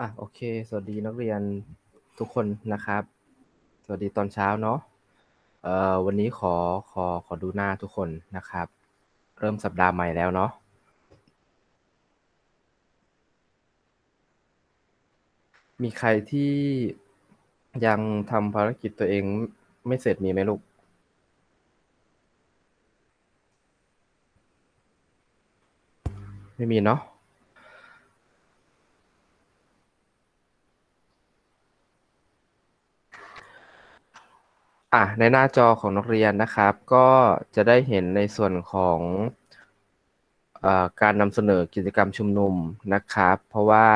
อะโอเค สวัสดีนักเรียนทุกคนนะครับ สวัสดีตอนเช้าเนาะเอ่อวันนี้ขอขอขอดูหน้าทุกคนนะครับ เริ่มสัปดาห์ใหม่แล้วเนาะมีใครที่ยังทำภารกิจตัวเองไม่เสร็จมีไหมลูกไม่มีเนาะ อะในหน้าจอของนักเรียนนะครับ ก็จะได้เห็นในส่วนของเอ่อการนำเสนอกิจกรรมชุมนุมนะครับ เพราะว่า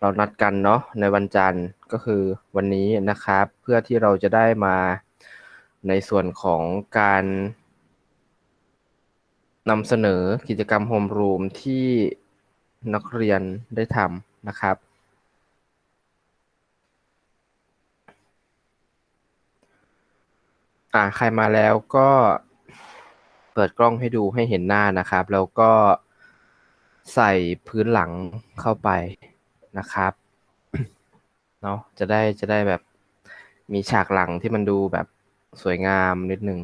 เรานัดกันเนาะในวันจันทร์ก็คือวันนี้นะครับ เพื่อที่เราจะได้มาในส่วนของการนำเสนอกิจกรรมโฮมรูมที่นักเรียนได้ทำนะครับ อ่าใครมาแล้วก็เปิดกล้องให้ดูให้เห็นหน้านะครับ แล้วก็ใส่พื้นหลังเข้าไปนะครับเนาะจะได้จะได้แบบมีฉากหลังที่มันดูแบบสวยงามนิดนึง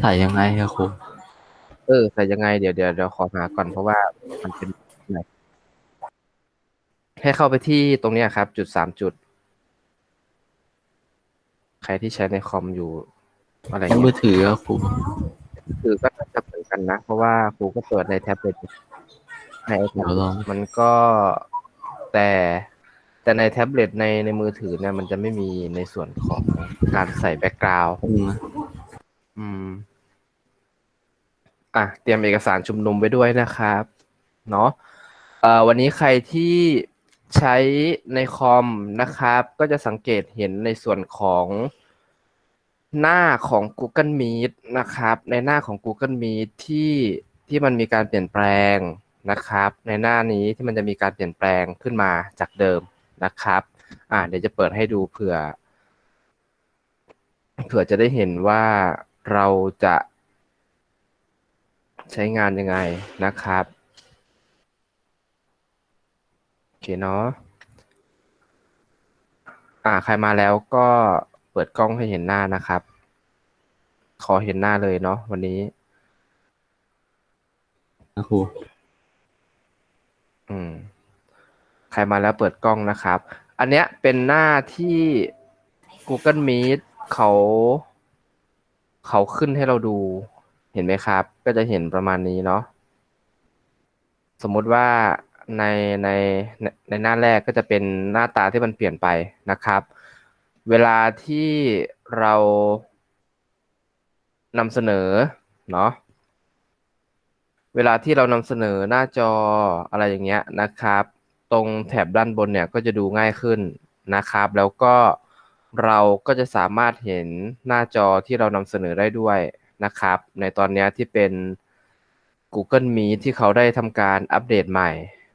ใส่ยังไงครับครูเออใส่ยังไงเดี๋ยวเดี๋ยวเดี๋ยวขอหาก่อนเพราะว่ามันเป็นไหนให้เข้าไปที่ตรงเนี้ยครับ จุดสามจุด ใครที่ใช้ในคอมอยู่อะไรในมืเงี้อยถือครับครูคือก็น่าจะเหมือนกันนะ เพราะว่าครูก็เปิดในแท็บเล็ตในไอแพเดี๋ดยวลองมันก็แต่แต่ในแท็บเล็ตในในมือถือเนี่ย มันจะไม่มีในส่วนของการใส่แบ็กกราวด์อืมอืม อะ เตรียมเอกสารชุมนุมไว้ด้วยนะครับ เนาะเอ่อวันนี้ใครที่ ใช้ในคอมนะครับ ก็จะสังเกตเห็นในส่วนของหน้าของ Google Meet นะครับ ในหน้าของ Google Meet ที่ที่มันมีการเปลี่ยนแปลงนะครับ ในหน้านี้ที่มันจะมีการเปลี่ยนแปลงขึ้นมาจากเดิมนะครับอ่าเดี๋ยวจะเปิดให้ดูเผื่อ เผื่อจะได้เห็นว่าเราจะใช้งานยังไงนะครับโอเคเนาะ อ่า ใครมาแล้วก็เปิดกล้องให้เห็นหน้านะครับ ขอเห็นหน้าเลยเนาะวันนี้ นะครูอืม ใครมาแล้วเปิดกล้องนะครับ อันเนี้ยเป็นหน้าที่ Google Meet เขา เขาขึ้นให้เราดู เห็นไหมครับ ก็จะเห็นประมาณนี้เนาะ สมมุติว่า ในในในหน้าแรกก็จะเป็นหน้าตาที่มันเปลี่ยนไปนะครับ เวลาที่เรานำเสนอเนาะเวลาที่เรานำเสนอหน้าจออะไรอย่างเงี้ยนะครับ ตรงแถบด้านบนเนี่ยก็จะดูง่ายขึ้นนะครับ แล้วก็เราก็จะสามารถเห็นหน้าจอที่เรานำเสนอได้ด้วยนะครับ ในตอนนี้ที่เป็น Google Meet ที่เขาได้ทำการอัปเดตใหม่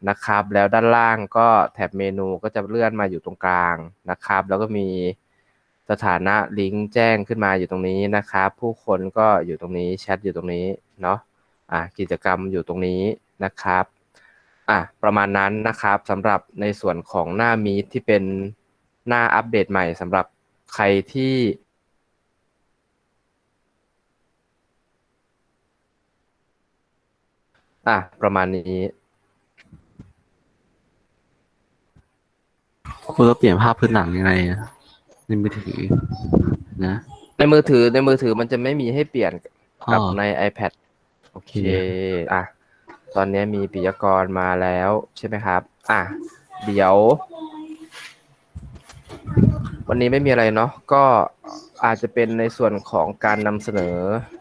นะครับ แล้วด้านล่างก็แถบเมนูก็จะเลื่อนมาอยู่ตรงกลางนะครับ แล้วก็มีสถานะลิงก์แจ้งขึ้นมาอยู่ตรงนี้นะครับ ผู้คนก็อยู่ตรงนี้แชทอยู่ตรงนี้เนาะอะกิจกรรมอยู่ตรงนี้นะครับอะประมาณนั้นนะครับสำหรับในส่วนของหน้ามีที่เป็นหน้าอัปเดตใหม่สำหรับใครที่อะประมาณนี้ ครูจะเปลี่ยนภาพพื้นหลังยังไงอะในมือถือ นะ ในมือถือในมือถือมันจะไม่มีให้เปลี่ยนกับอ๋อใน iPad โอเคโอเค อะ ตอนนี้มีปิยกรมาแล้วใช่ไหมครับ อะ เดี๋ยว วันนี้ไม่มีอะไรเนาะ ก็อาจจะเป็นในส่วนของการนำเสนอ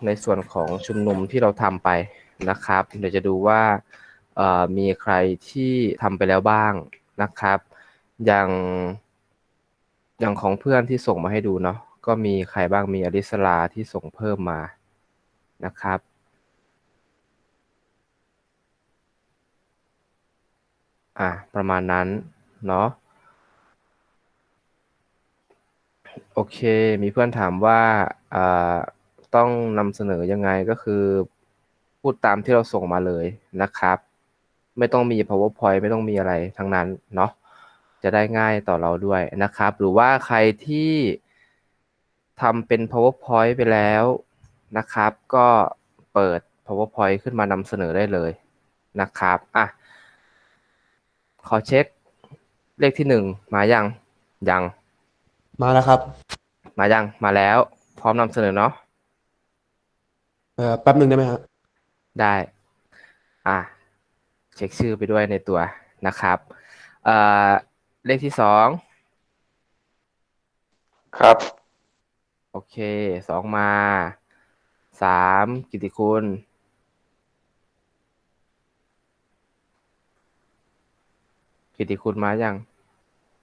ในส่วนของชุมนุมที่เราทำไปนะครับ เดี๋ยวจะดูว่าเอ่อมีใครที่ทำไปแล้วบ้างนะครับ อย่างอย่างของเพื่อนที่ส่งมาให้ดูเนาะก็มีใครบ้างมีอลิสลาที่ส่งเพิ่มมานะครับ อะประมาณนั้น เนาะโอเค มีเพื่อนถามว่าอ่าต้องนำเสนอยังไงก็คือ พูดตามที่เราส่งมาเลยนะครับ ไม่ต้องมี powerpoint ไม่ต้องมีอะไรทั้งนั้นเนาะ จะได้ง่ายต่อเราด้วยนะครับ หรือว่าใครที่ทำเป็น powerpoint ไปแล้วนะครับ ก็เปิด powerpoint ขึ้นมานำเสนอได้เลยนะครับอะขอเช็คเลขที่หนึ่งมายังยัง มาแล้วครับ มายังมาแล้ว พร้อมนำเสนอเนาะเอ่อแป๊บหนึ่งได้ไหมฮะได้ อะ เช็คชื่อไปด้วยในตัวนะครับ เอ่อ เลขที่สองครับ โอเคสองมาสามกิติคุณ กิติคุณมายัง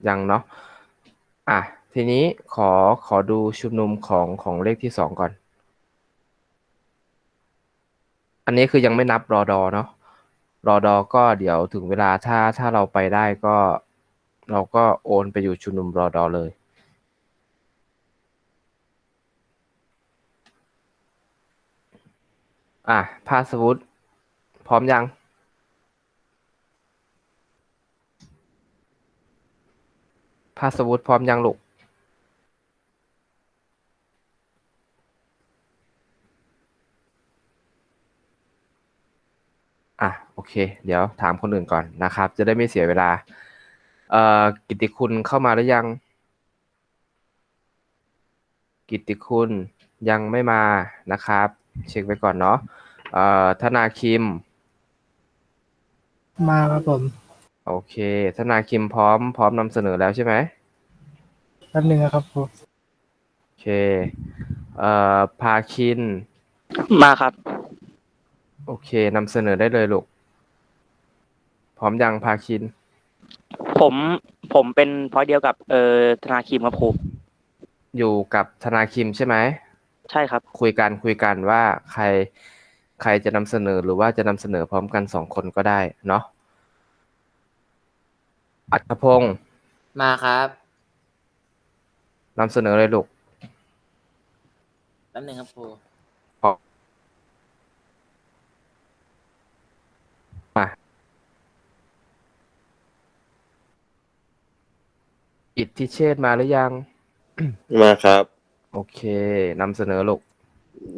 ยังเนาะอะ ทีนี้ขอขอดูชุมนุมของของเลขที่สองก่อน อันนี้คือยังไม่นับรอดอเนาะรอดอก็เดี๋ยวถึงเวลาถ้าถ้าเราไปได้ก็ เราก็โอนไปอยู่ชุมนุมรอดอเลยอะพาสวุธพร้อมยัง พาสวุธพร้อมยังลูก อะ โอเค เดี๋ยวถามคนอื่นก่อนนะครับ จะได้ไม่เสียเวลา กิตติคุณเข้ามาหรือยัง กิตติคุณยังไม่มานะครับ เช็คไว้ก่อนเนาะเอ่อธนาคิม มาครับผม โอเค ธนาคิมพร้อม พร้อมนำเสนอแล้วใช่ไหมแป๊บหนึ่งนะครับผมโอเค เอ่อพาคิน มาครับ โอเคนำเสนอได้เลยลูก พร้อมยังพาคิน ผมผมเป็นพอยเดียวกับเอ่อธนาคิมครับครูอยู่กับธนาคิมใช่ไหมใช่ครับ คุยกันคุยกันว่าใครใครจะนำเสนอหรือว่าจะนำเสนอพร้อมกันสองคนก็ได้เนาะอัตพงศ์มาครับนำเสนอเลยลูก แป๊บหนึงครับครู อิทธิเชษฐ์มาหรือยัง มาครับโอเคนำเสนอลูก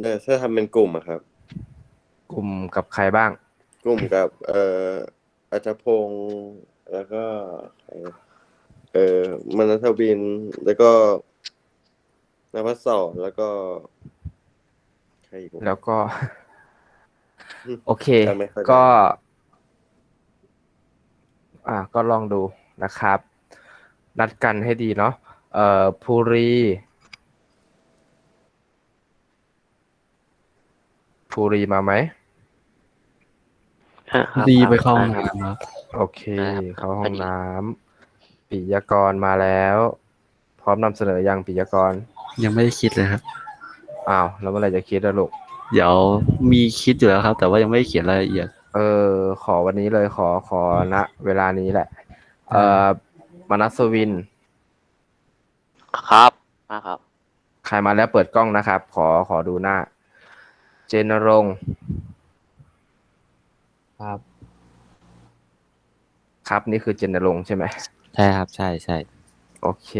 เดี๋ยวถ้าทำเป็นกลุ่มอะครับ กลุ่มกับใครบ้าง กลุ่มกับ เอ่ออัจพงศ์แล้วก็ใครนะเอ่อมนัทวิน แล้วก็นภัสสรแล้วก็ใครอีกวะ แล้วก็อืมโอเค จำไม่ค่อยได้ ก็ อ่า ก็ลองดูนะครับ นัดกันให้ดีเนาะเอ่อภูรีภูรีมาไหมดีไปเข้าห้องน้ำครับโอเค เข้าห้องน้ำปิยกรมาแล้ว พร้อมนำเสนอยังปิยกรยังไม่ได้คิดเลยครับ อ้าวแล้วเมื่อไหร่จะคิดอะลูก เดี๋ยวมีคิดอยู่แล้วครับ แต่ว่ายังไม่ได้เขียนรายละเอียด เออ ขอวันนี้เลยขอขอณเวลานี้แหละ เอ่อ มนัสวิน ครับมาครับ ใครมาแล้วเปิดกล้องนะครับ ขอขอดูหน้า เจนรงค์ครับครับนี่คือเจนรงค์ใช่ไหมใช่ครับ ใช่ใช่โอเค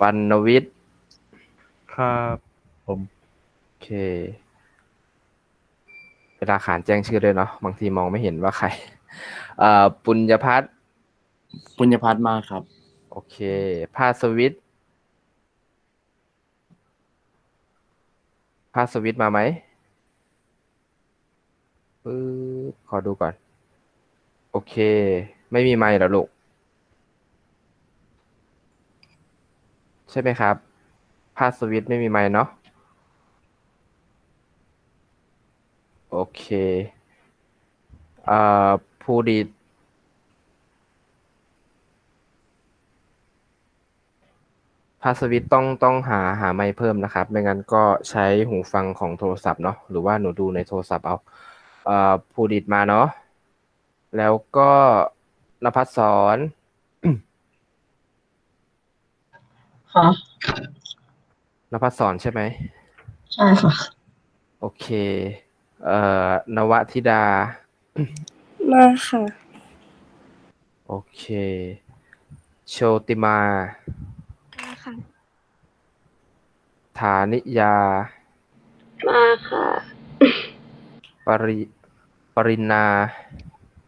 ปันวิทย์ครับผมโอเค เวลาขานแจ้งชื่อด้วยเนาะบางทีมองไม่เห็นว่าใคร เอ่อปุญญพัฒน์ ปุญญพัฒน์มาครับ โอเคภาสวิทย์ภาสวิทย์มาไหมปึ๊บขอดูก่อน โอเค ไม่มีไมค์หรอลูก ใช่ไหมครับภาสวิทย์ไม่มีไมค์เนาะโอเค เอ่อภูดิ ตพาสวิตช์ต้องต้องหาหาไมค์เพิ่มนะครับ ไม่งั้นก็ใช้หูฟังของโทรศัพท์เนาะหรือว่าหนูดูในโทรศัพท์เอาเอ่อภูดิตมาเนาะแล้วก็นภัสสอนค่ะนภัสสอนใช่ไหมใช่ค่ะ โอเค เอ่อนวธิดา มาค่ะ โอโอเค โชติมามาค่ะฐานิยา มาค่ะ ปริปรินา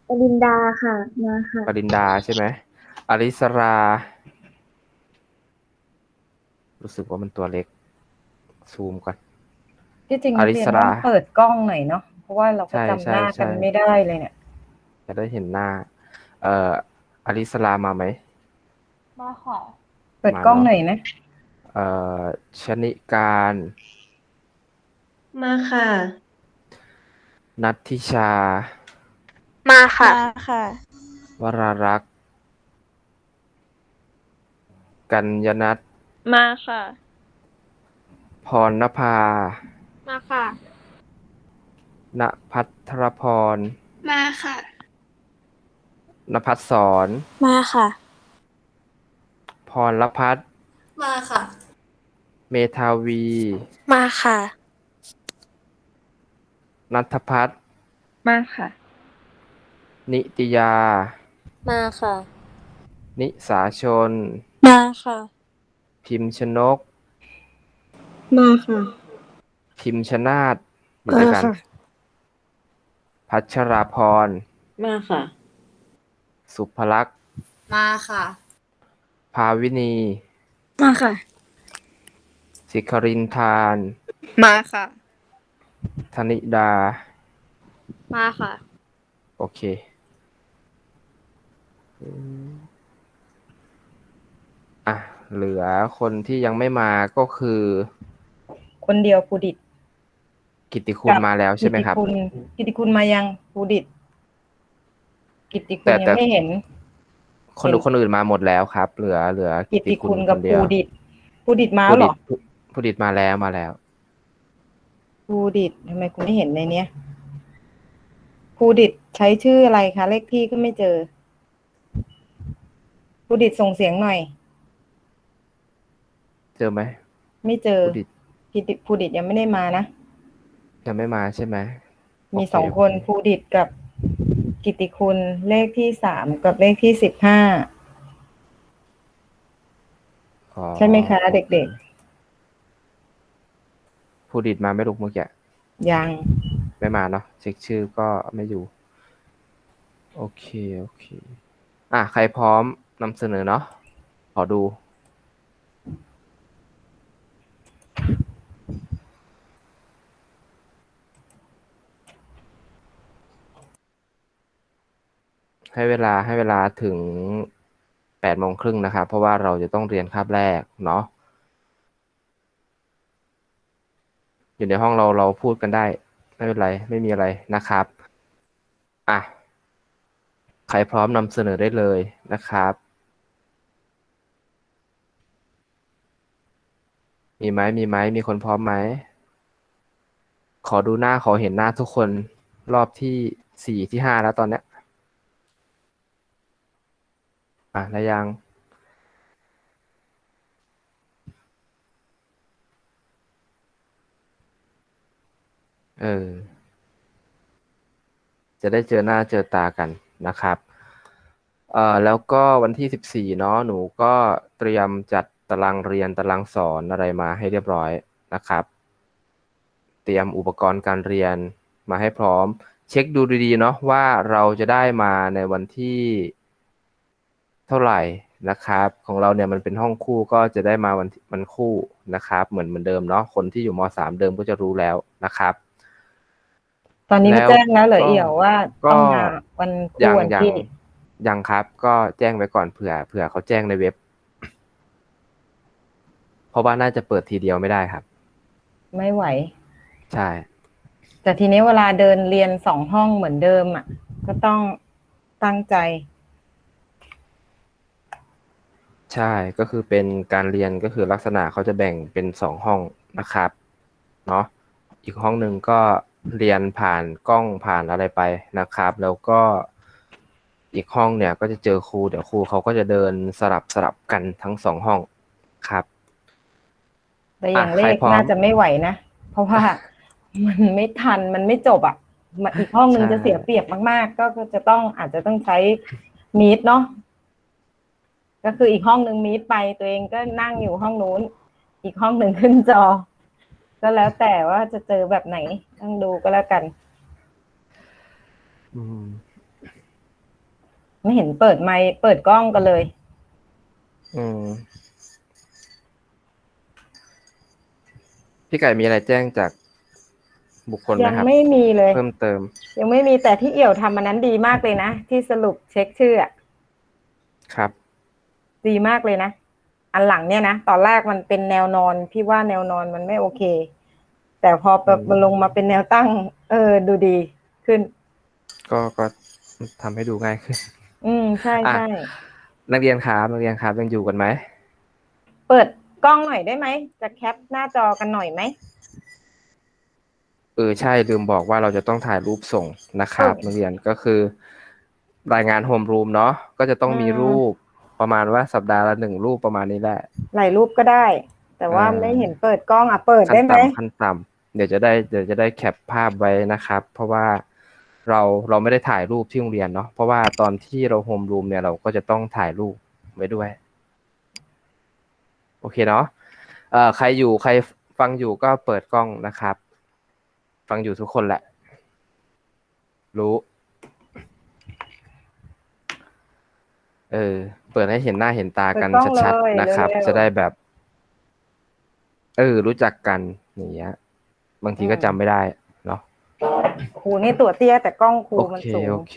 ปรินดาค่ะ มาค่ะ ปรินดาใช่ไหมอริสรา รู้สึกว่ามันตัวเล็ก ซูมก่อน ที่จริงอนักริเรียสนรา ต้องเปิดกล้องหน่อยเนาะ เพราะว่าเราก็ใช่จำหน้าใช่กันใช่ ไม่ได้เลยเนี่ย จะได้เห็นหน้า เอ่ออริสรามาไหม มาค่ะ เปิดกล้องมาเนอะหน่อยนะ เอ่อชนิการ มาค่ะ นัทธิชา มาค่ะ มาค่ะ วรารักษ์ กัญญนัทมาค่ะ พรณภา มาค่ะ ณพัทรพร มาค่ะ ณพัฒสอน มาค่ะ พรละพัฒน์มาค่ะ เมธาวี มาค่ะ นัทพัฒน์มาค่ะ นิติยา มาค่ะ นิสาชน มาค่ะ พิมพ์ชนก มาค่ะ พิมพ์ชนาดอยู่ด้วยกัน มาค่ะ พัชราพร มาค่ะ สุภลักษณ์ มาค่ะ ภาวินี มาค่ะ สิครินทาน มาค่ะ ธนิดา มาค่ะ โอเคอืมอะ เหลือคนที่ยังไม่มาก็คือ คนเดียวภูดิตกิตติคุณมาแล้วใช่ไหมครับ กิตติคุณกิตติคุณมายังภูดิต กิตติคุแต่ณยัแต่งไม่เห็น คนเห็นคนอื่นมาหมดแล้วครับ เหลือเหลือกิตติคุณกับนเดียภูวดิตภูดิตมาภูแล้วเหรดิอต ภูภูดิตมาแล้วมาแล้วภูดิตทำไมคุณไม่เห็นในเนี้ยภูดิตใช้ชื่ออะไรคะเลขที่ก็ไม่เจอภูดิตส่งเสียงหน่อย เจอไหมไม่เจอภูดิตกิตติภูดิตยังไม่ได้มานะ ยังไม่มาใช่ไหมมีโเสองคนภูดิตกับกิตติคุณเลขที่สามกับเลขที่สิบห้า อ๋อ ใช่ไหมคะเด็ก ภูดิตมาไม่ลุกเมื่อกี้ๆยังไม่มาเนาะเช็คชื่อก็ไม่อยู่ โอเคโอเค อะใครพร้อมนำเสนอเนาะขอดู ให้เวลาให้เวลาถึงแปดโมงครึ่งนะครับ เพราะว่าเราจะต้องเรียนคาบแรกเนาะ อยู่ในห้องเราเราพูดกันได้ ไม่เป็นไร ไม่มีอะไรนะครับ อะ ใครพร้อมนำเสนอได้เลยนะครับ มีไหมมีไหมมีคนพร้อมไหม ขอดูหน้าขอเห็นหน้าทุกคนรอบที่สี่ที่ห้าแล้วตอนเนี้ย อะแล้วยัง เออ จะได้เจอหน้าเจอตากันนะครับ เอ่อแล้วก็วันที่สิบสี่เนาะหนูก็เตรียมจัดตารางเรียนตารางสอนอะไรมาให้เรียบร้อยนะครับ เตรียมอุปกรณ์การเรียนมาให้พร้อม เช็คดูดีๆเนาะว่าเราจะได้มาในวันที่เท่าไหร่นะครับ ของเราเนี่ยมันเป็นห้องคู่ก็จะได้มาวันวันคู่นะครับ เหมือนเหมือนเดิมเนาะคนที่อยู่มสามเดิมก็จะรู้แล้วนะครับ ตอนนี้ไม่แล้วแจ้งแล้วเหรอก็เอี่ยวว่าก็ต้องมาวันยัคู่งวันยังที่ยังครับ ก็แจ้งไว้ก่อนเผื่อเผื่อเขาแจ้งในเว็บ เพราะว่าน่าจะเปิดทีเดียวไม่ได้ครับ ไม่ไหว ใช่ แต่ทีนี้เวลาเดินเรียนสองห้องเหมือนเดิมอะ ก็ต้องตั้งใจ ใช่ก็คือเป็นการเรียนก็คือลักษณะเขาจะแบ่งเป็นสองห้องนะครับ เนาะอีกห้องหนึ่งก็ เรียนผ่านกล้องผ่านอะไรไปนะครับ แล้วก็อีกห้องเนี่ยก็จะเจอครูเดี๋ยวครูเขาก็จะเดินสลับสลับกันทั้งสองห้องครับแต่อย่างอะเลใครขพร้อมน่าจะไม่ไหวนะ เพราะว่ามันไม่ทันมันไม่จบอะมาอีกห้องหนึ่งใช่จะเสียเปรียบมาก ๆ ก็จะต้องอาจจะต้องใช้มีดเนาะก็คืออีกห้องหนึ่งมีดไปตัวเองก็นั่งอยู่ห้องนู้น อีกห้องหนึ่งขึ้นจอ ก็แล้วแต่ว่าจะเจอแบบไหนต้องดูก็แล้วกัน อืม ไม่เห็นเปิดไมค์เปิดกล้องกันเลย อืม พี่ไก่มีอะไรแจ้งจากบุคคลไหมยังครับ ไม่มีเลย เพิ่มเติม ยังไม่มีแต่ที่เอี่ยวทำอันนั้นดีมากเลยนะ ที่สรุปเช็คชื่ออะครับ ดีมากเลยนะ อันหลังเนี่ยนะ ตอนแรกมันเป็นแนวนอน พี่ว่าแนวนอนมันไม่โอเค แต่พอแบบมันลงมาเป็นแนวตั้ง เออ ดูดีขึ้น ก็ก็ทำให้ดูง่ายขึ้น อืมใช่อะใช่นักเรียนครับนักเรียนครับยังอยู่กันไหม เปิดกล้องหน่อยได้ไหม จะแคปหน้าจอกันหน่อยไหม เออใช่ลืมบอกว่าเราจะต้องถ่ายรูปส่งนะครับเออนักเรียนก็คือ รายงานโฮมรูมเนาะก็จะต้องมีอืมรูปประมาณว่าสัปดาห์ละหนึ่งรูปประมาณนี้แหละหลายรูปก็ได้ แต่ว่าอ่าไม่เห็นเปิดกล้องอะเปิดขั้ได้นไหมต่ำขั้นต่ำ เดี๋ยวจะได้เดี๋ยวจะได้แคปภาพไว้นะครับ เพราะว่าเราเราไม่ได้ถ่ายรูปที่โรงเรียนเนาะเพราะว่าตอนที่เราโฮมรูมเนี่ยเราก็จะต้องถ่ายรูปไว้ด้วย โอเคเนาะเอ่อใครอยู่ใครฟังอยู่ก็เปิดกล้องนะครับ ฟังอยู่ทุกคนแหละ รู้เออเปิดให้เห็นหน้าเห็นตากันเปิดกล้องชัดเลยๆนะครับเร็วๆจะได้แบบ เออ รู้จักกันอย่างเงี้ย บางทีก็จำไม่ได้เนาะครูนี่ตัวเตี้ยแต่กล้องครูโอมันเคสูง โอเค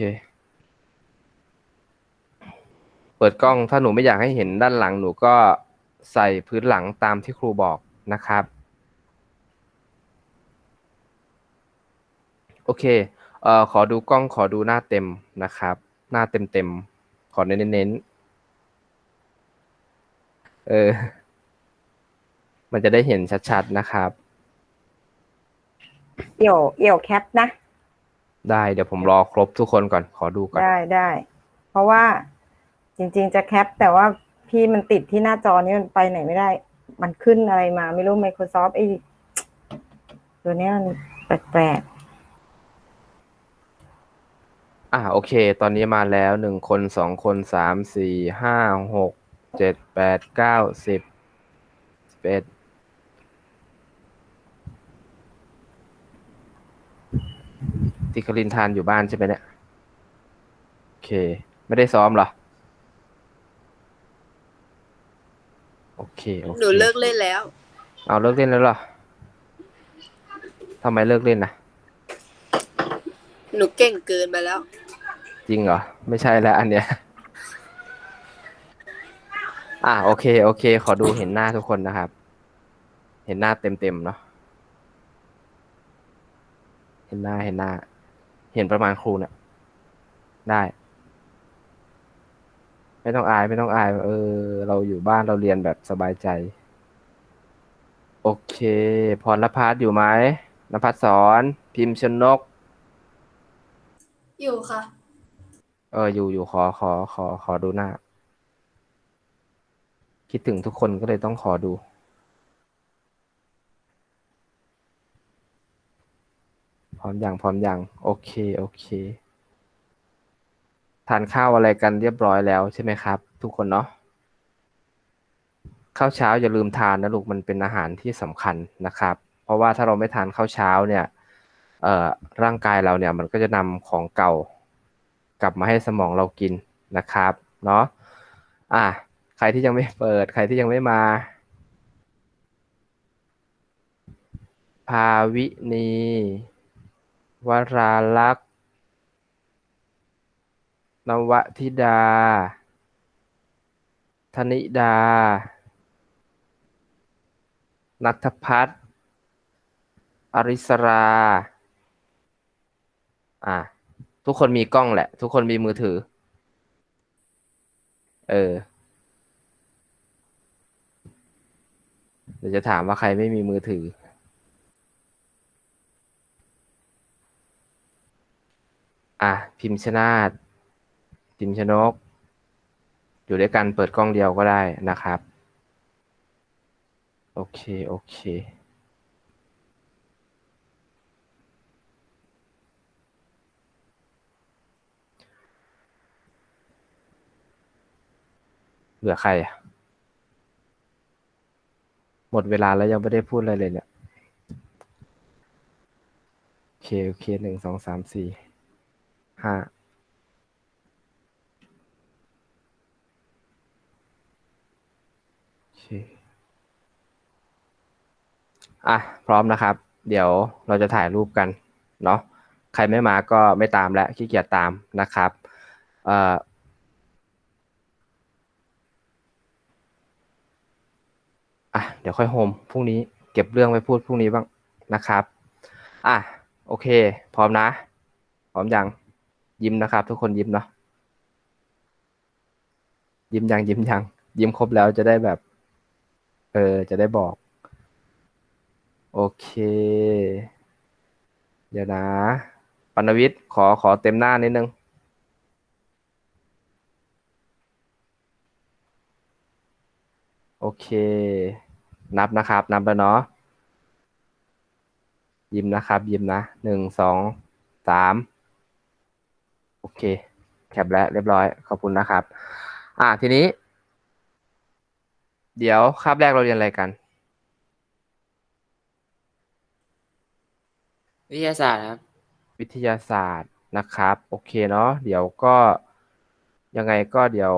เปิดกล้องถ้าหนูไม่อยากให้เห็นด้านหลังหนูก็ใส่พื้นหลังตามที่ครูบอกนะครับ โอเค เอ่อขอดูกล้องขอดูหน้าเต็มนะครับ หน้าเต็มเต็มๆขอเน้นๆเออ มันจะได้เห็นชัดๆนะครับ เอี่ยวเอี่ยวแคปนะ ได้เดี๋ยวผมรอครบทุกคนก่อนขอดูก่อน ได้ได้ เพราะว่าจริง ๆ จะแคป แต่ว่าพี่มันติดที่หน้าจอนี้มันไปไหนไม่ได้ มันขึ้นอะไรมาไม่รู้ Microsoft ไอ้ตัวเนี้ยมันแปลกอ่าโอเค ตอนนี้มาแล้วหนึ่งคนสองคนสามสี่ห้าหกเจ็ดแปดเก้าสิบสิบเอ็ด ติคลินทานอยู่บ้านใช่ไหมเนี่ย โอเค ไม่ได้ซ้อมเหรอ โอเคโอเคหนูเลิกเล่นแล้ว เอาเลิกเล่นแล้วเหรอทำไมเลิกเล่นนะหนูเก่งเกินไปแล้ว จริงเหรอ ไม่ใช่แล้วอันเนี้ย อะโอเค โอเค ขอดูเห็นหน้าทุกคนนะครับ เห็นหน้าเต็มเต็มๆเนาะ เห็นหน้าเห็นหน้า เห็นประมาณครูเนี่ยได้ ไม่ต้องอาย ไม่ต้องอาย เออ เราอยู่บ้านเราเรียนแบบสบายใจ โอเค พรณพัฒน์อยู่ไหมนภัสสอน พิมพ์ชนก อยู่ค่ะ เออ อยู่อยู่ขอขอขอขอดูหน้า คิดถึงทุกคนก็เลยต้องขอดู ร้อมอย่างพร้อมอย่างโอเคโอเคทานข้าวอะไรกันเรียบร้อยแล้วใช่ไหมครับ ทุกคนเนาะข้าวเช้าอย่าลืมทานนะลูกมันเป็นอาหารที่สำคัญนะครับ เพราะว่าถ้าเราไม่ทานข้าวเช้าเนี่ยเอ่อร่างกายเราเนี่ยมันก็จะนำของเก่ากลับมาให้สมองเรากินนะครับเนาะอะใครที่ยังไม่เปิด ใครที่ยังไม่มา ภาวินี วราลักษณ์ นวธิดา ธนิดา นัทพัฒน์อริสรา อะ ทุกคนมีกล้องแหละ ทุกคนมีมือถือ เออ เดี๋ยวจะถามว่าใครไม่มีมือถือ อะพิมพ์ชนาดพิมพ์ชนก อยู่ด้วยกันเปิดกล้องเดียวก็ได้นะครับ โอเค โอเค เหลือใครอะหมดเวลาแล้วยังไม่ได้พูดอะไรเลยเนี่ย โอเค โอเคหนึ่งสองสามสี่ ห้าโอเคอะ พร้อมนะครับ เดี๋ยวเราจะถ่ายรูปกัน เนาะใครไม่มาก็ไม่ตามแล้วขี้เกียจตามนะครับเอ่ออะเดี๋ยวค่อยโฮมพรุ่งนี้เก็บเรื่องไว้พูดพรุ่งนี้บ้างนะครับ อะ โอเค พร้อมนะ พร้อมยัง ยิ้มนะครับ ทุกคนยิ้มเนาะยิ้มยังยิ้มยัง ยิ้มครบแล้วจะได้แบบ เออ จะได้บอก โอเค เดี๋ยวนะปนวิทย์ขอขอเต็มหน้านิดนึงโอเค นับนะครับ นับแล้วเนาะยิ้มนะครับ ยิ้มนะหนึ่งสองสาม อเค แคปแล้วเรียบร้อย ขอบคุณนะครับ อ่าทีนี้ เดี๋ยวคาบแรกเราเรียนอะไรกัน วิทยาศาสตร์ครับ วิทยาศาสตร์นะครับ โอเคเนาะเดี๋ยวก็ยังไงก็เดี๋ยว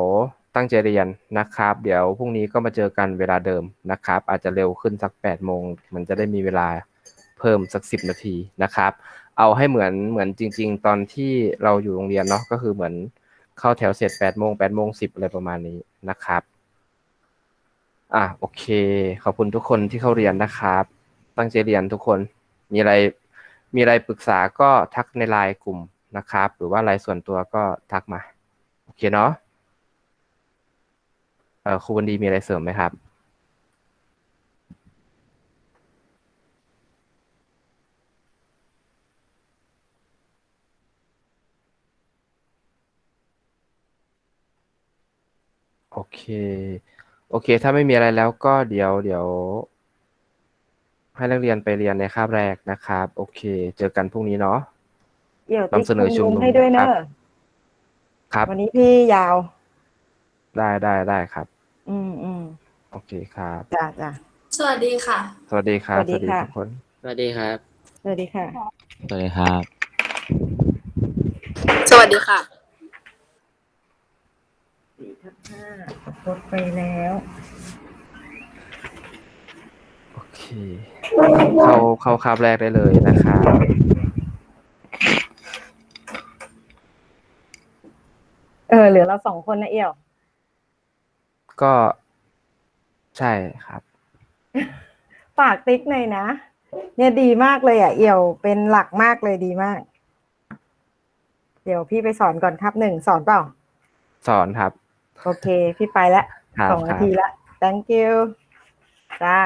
ตั้งใจเรียนนะครับ เดี๋ยวพรุ่งนี้ก็มาเจอกันเวลาเดิมนะครับ อาจจะเร็วขึ้นสักแปดโมงมันจะได้มีเวลาเพิ่มสักสิบนาทีนะครับ เอาให้เหมือนเหมือนจริง ๆ ตอนที่เราอยู่โรงเรียนเนาะก็คือเหมือนเข้าแถวเสร็จแปดโมงแปดโมงสิบอะไรประมาณนี้นะครับอะโอเค ขอบคุณทุกคนที่เข้าเรียนนะครับ ตั้งใจเรียนทุกคนมีอะไรมีอะไรปรึกษาก็ทักในไลน์กลุ่มนะครับ หรือว่าไลน์ส่วนตัวก็ทักมา โอเคเนาะเอ่อครูวันดีมีอะไรเสริมไหมครับ อเค โอเค ถ้าไม่มีอะไรแล้วก็เดี๋ยวเดี๋ยว ให้นักเรียนไปเรียนในคาบแรกนะครับ โอเค เจอกันพรุ่งนี้เนาะเดี๋ยวติ๊กนำเสนอชุมนุมให้ด้วยเนครัอะบครับ วันนี้พี่ยาว ได้ได้ได้ครับ อืมอืมโอเคครับจ้าจ้าสวัสดีค่ะ สวัสดีครับสวัสดีค่ะทุกคนสวัสดีครับ สวัสดีค่ะ สวัสดีครับ สวัสดีค่ะ สี่ทับห้าลดไปแล้ว โอเค เข้าเข้าคาบแรกได้เลยนะครับเออเหลือเราสองคนนะเอี่ยว ก็ใช่ครับ ฝากติ๊กหน่อยนะ เนี่ยดีมากเลยอะ เอี่ยวเป็นหลักมากเลยดีมาก เดี๋ยวพี่ไปสอนก่อนครับหนึ่งสอนเปล่า สอนครับ โอเค พี่ไปแล้วครับสองครันาบทีละ thank you จ้า